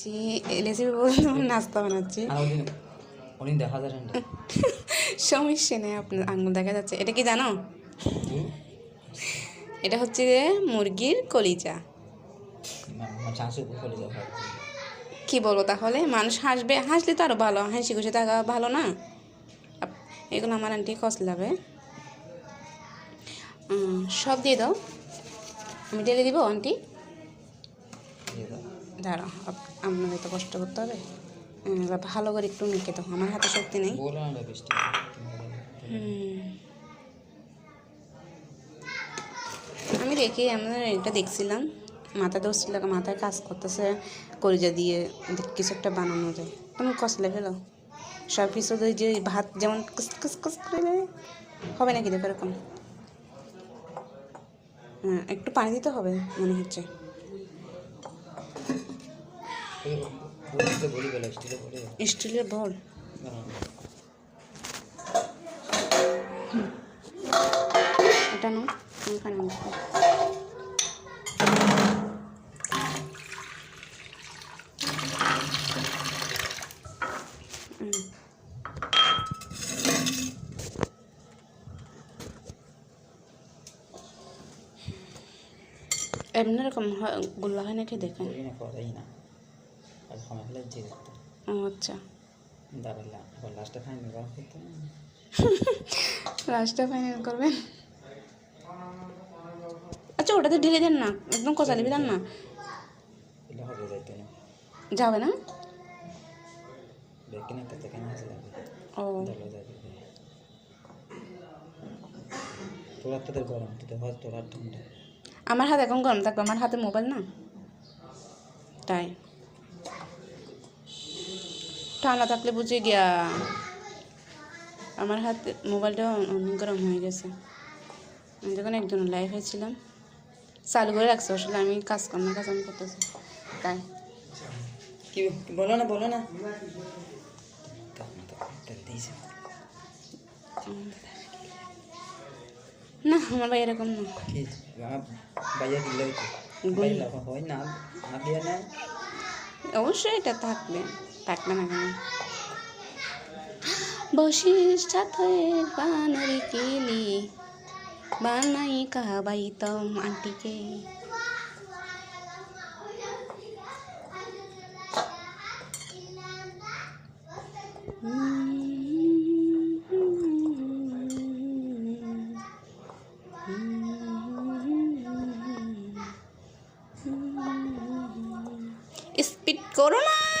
বানাচ্ছি রেসিপি বলতে নাস্তা বানাচ্ছি। ওদিন দেখা না। সমস্যা নেই আপনার আঙুল দেখা যাচ্ছে। এটা কি জানো? এটা হচ্ছে যে মুরগির কলিজা। কি বলব তাহলে? মানুষ হাসবে হাসলে তো আরও ভালো হাসি খুশি থাকা ভালো না? এগুলো আমার আন্টি কসলাবে সব দিয়ে দাও। আমি ঢেলে দিব আন্টি? দাঁড়াও আপনাদের তো কষ্ট করতে হবে। ভালো করে একটু মেখে দাও আমার হাতে শক্তি নেই। আমি দেখি আমরা এটা দেখছিলাম। মাথা ধরছিল মাথায় কাজ করতেছে কলিজা দিয়ে কিছু একটা বানানো যায়। তুমি কষলে ফেলো। সব কিছু যে ভাত যেমন কুস কুস করে হবে নাকি দেখো এরকম? হ্যাঁ একটু পানি দিতে হবে মনে হচ্ছে বলি গেল স্টিলে বলে স্টিলের বল এটা নো। হুম। এমনি এরকম হয় গোল্লা হয় নাকি দেখেন না সময় হলে যে দেখতো আচ্ছা। আবার লাস্টে ফাইনাল করা করতে লাস্টটা ফাইনাল করবেন? আচ্ছা ওটাতে ঢেলে দেন না। একদম কচালি দেন না? এলে হবে যাইতে না। যাবে না? দেখি না তাতে কেন আসে যাবে ও। তোর তোদের গরম তোদের হয় তোর ঠান্ডা আমার হাত এখন গরম থাকবে আমার হাতে মোবাইল না? তাই। ঠান্ডা থাকলে বুঝে গিয়া আমার হাতে মোবাইলটা অনেক গরম হয়ে গেছে। আমি যখন একজন লাইভ হয়েছিলাম চালু করে রাখছি আসলে আমি কাজ কর্ম কাজ আমি করতেছি। তাই। কি বলো না বলো না। না আমার ভাই এরকম না। দিলে হয় না না না অবশ্যই এটা থাকবে। থাকবে না কেন? বসিস সাথে বানরি কেলি বানাই কাবাইতাম আন্টিকে স্পিড করো না সহ্য খুঁজবে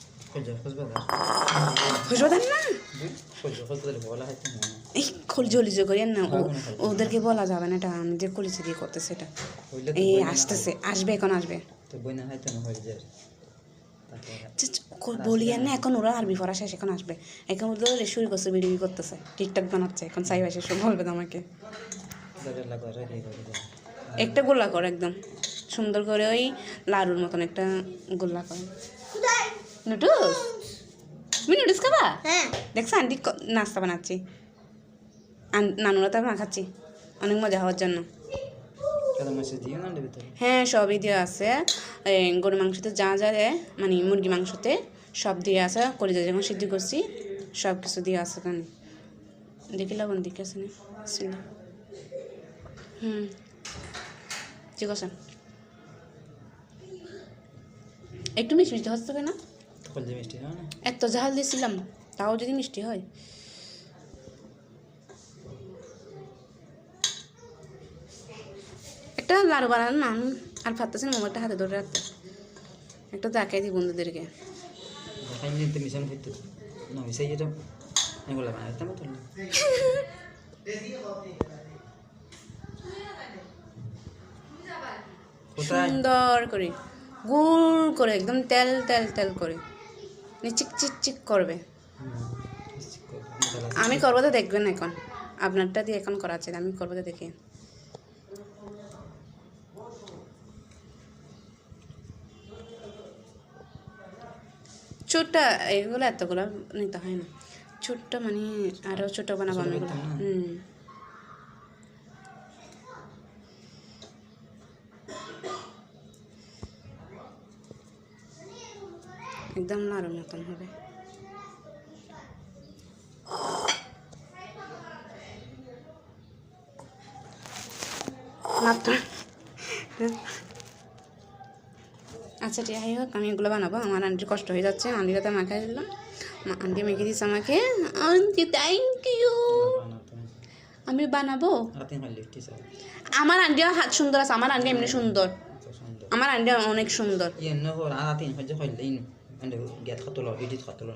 খুশবো দেন না সহ্য খুঁজবে বলা হয়তো মনে এই খোল জলি করিয়েন না ও- ওদেরকে বলা যাবে না এটা আমি যে করেছি দিয়ে করতেছে এটা। এই আসতেছে আসবে এখন আসবে। বই না হয়ে এখন ওরা আরবি পড়া শেষ এখন আসবে। এখন ওদের শুরু করছে ভিডিও করতেছে টিকটক বানাচ্ছে এখন সাই ভাই সব বলবে তো আমাকে একটা গোল্লা কর একদম। সুন্দর করে ওই লাড়ুর মতন একটা গোল্লা কর। নুডলস তুমি নুডলস খাবা? হ্যাঁ। দেখছ আন্টি নাস্তা বানাচ্ছি। আন- নানুরা তো মাখাচ্ছি অনেক মজা হওয়ার জন্য। কেন মেসেজ দিও না এর ভিতরে? হ্যাঁ সবই দেওয়া আছে। এই গরু মাংসতে যা যা দেয় মানে মুরগি মাংসতে সব দিয়ে আছে। কলিজা যখন সিদ্ধ করছি সব কিছু দিয়ে আছে কানে দেখি লবণ দিকে আছে হুম। ঠিক আছে। একটু মিষ্টি মিষ্টি হচ্ছে কেন? কলজে মিষ্টি না? না এত ঝাল দিয়েছিলাম তাও যদি মিষ্টি হয়। একটা লাড়ু বানান না আর পারতেছি না মোবাইলটা হাতে ধরে রাখতে। একটা দেখাই দিই বন্ধুদেরকে। দেখাই নিতে মিশন হইতো না মিশাই এটা এগুলো বানাইতাম তো সুন্দর করে গুড় করে একদম তেল তেল তেল করে। চিক চিক চিক করবে। আমি করব তো দেখবেন এখন। আপনারটা দিয়ে এখন করাচ্ছে আমি করব তো দেখি। ছোটটা এগুলো এতগুলো নিতে হয় না। ছোট্ট মানে আরও ছোট বানাবো আমি? হুম। একদম নরম মতন হবে। আচ্ছা ঠিক আছে হোক আমি এগুলো বানাবো। আমার আন্টির কষ্ট হয়ে যাচ্ছে। আন্টির তো মাখাই দিলাম। আন্টি মেখে দিচ্ছে আমাকে। আন্টি থ্যাংক ইউ আমি বানাবো? আমার আন্টিও হাত সুন্দর আছে। আমার আন্টি এমনি সুন্দর। সুন্দর। আমার আন্টি অনেক সুন্দর। ইয়ে মানে খাতলো ইডিট খাতলো